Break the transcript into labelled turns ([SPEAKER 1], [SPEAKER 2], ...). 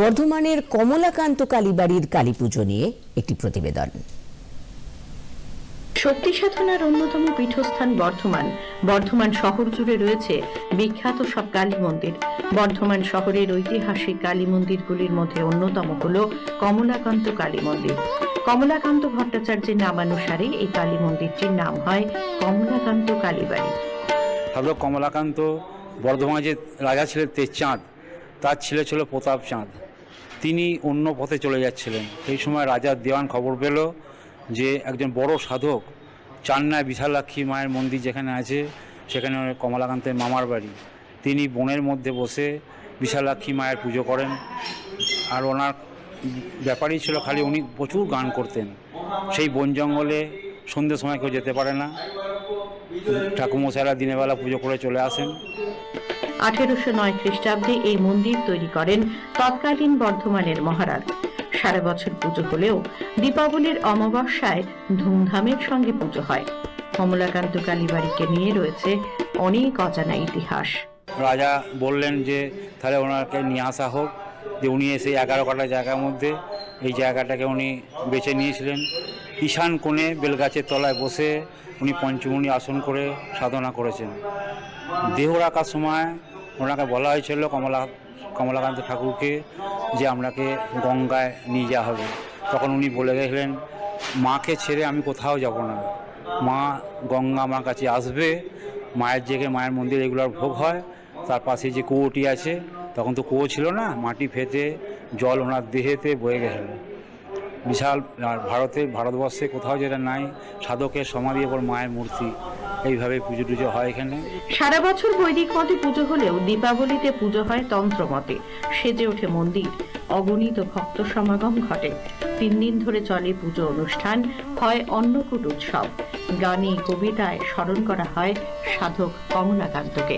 [SPEAKER 1] বর্ধমানের কমলাকান্ত কালীবাড়ির কালী পুজো নিয়ে একটি প্রতিবেদন।
[SPEAKER 2] শক্তি সাধনার অন্যতম পীঠস্থান বর্ধমান। বর্ধমান শহর জুড়ে রয়েছে বিখ্যাত সব কালী মন্দির। বর্ধমান শহরের ঐতিহাসিক কালী মন্দিরগুলির মধ্যে অন্যতম হল কমলাকান্ত কালী মন্দির। কমলাকান্ত ভট্টাচার্যের নামানুসারে এই কালী মন্দিরটির নাম হয় কমলাকান্ত কালীবাড়ি।
[SPEAKER 3] সাধক কমলাকান্ত বর্ধমানে যে রাজা ছিলেন তেজচাঁদ তার ছেলে ছিল প্রতাপ চাঁদ। তিনি অন্য পথে চলে যাচ্ছিলেন। সেই সময় রাজার দেওয়ান খবর পেল যে একজন বড় সাধক চান্নায় বিশালাক্ষী মায়ের মন্দির যেখানে আছে, সেখানে কমলাকান্তের মামার বাড়ি। তিনি বনের মধ্যে বসে বিশালাক্ষী মায়ের পুজো করেন। আর ওনার ব্যাপারই ছিল খালি উনি প্রচুর গান করতেন। সেই বন জঙ্গলে সন্ধ্যের সময় কেউ যেতে পারে না। ঠাকুমশাইরা দিনের বেলা পুজো করে চলে আসেন।
[SPEAKER 2] আঠেরোশো নয় খ্রিস্টাব্দে এই মন্দির তৈরি করেন তৎকালীন বর্ধমানের মহারাজ। সারা বছর পুজো হলেও দীপাবলির অমাবস্যায় ধুমধামের সঙ্গে পুজো হয়। কমলাকান্ত কালীবাড়িকে নিয়ে রয়েছে অনেক অজানা ইতিহাস।
[SPEAKER 3] রাজা বললেন যে, তাহলে ওনাকে নিয়ে আসা হোক। যে উনি এসে এগারো কাটা জায়গার মধ্যে এই জায়গাটাকে উনি বেছে নিয়েছিলেন। ঈশান কোণে বেলগাছের তলায় বসে উনি পঞ্চমুনি আসন করে সাধনা করেছেন। দেহ রাখার সময় ওনাকে বলা হয়েছিল কমলা কমলাকান্ত ঠাকুরকে যে আপনাকে গঙ্গায় নিয়ে যাওয়া হবে। তখন উনি বলে গেলেন মাকে ছেড়ে আমি কোথাও যাব না। মা গঙ্গা আমার কাছে আসবে। মায়ের জেগে মায়ের মন্দির, এগুলোর ভোগ হয়। তার পাশে যে কুয়োটি আছে, তখন তো কুয়ো ছিল না, মাটি ফেটে জল ওনার দেহেতে বয়ে গেল। বিশাল, আর ভারতে, ভারতবর্ষে কোথাও যেটা নাই, সাধকের সমাধি ওপর মায়ের মূর্তি, এইভাবে পুজো টুজো হয় এখানে।
[SPEAKER 2] সারা বছর বৈদিক মতে পুজো হলেও দীপাবলিতে পুজো হয় তন্ত্র মতে। সেজে ওঠে মন্দির, অগণিত ভক্ত সমাগম ঘটে। তিন দিন ধরে চলে পুজো অনুষ্ঠান, হয় অন্নকূট উৎসব। গানে, কবিতায় স্মরণ করা হয় সাধক কমলাকান্তকে।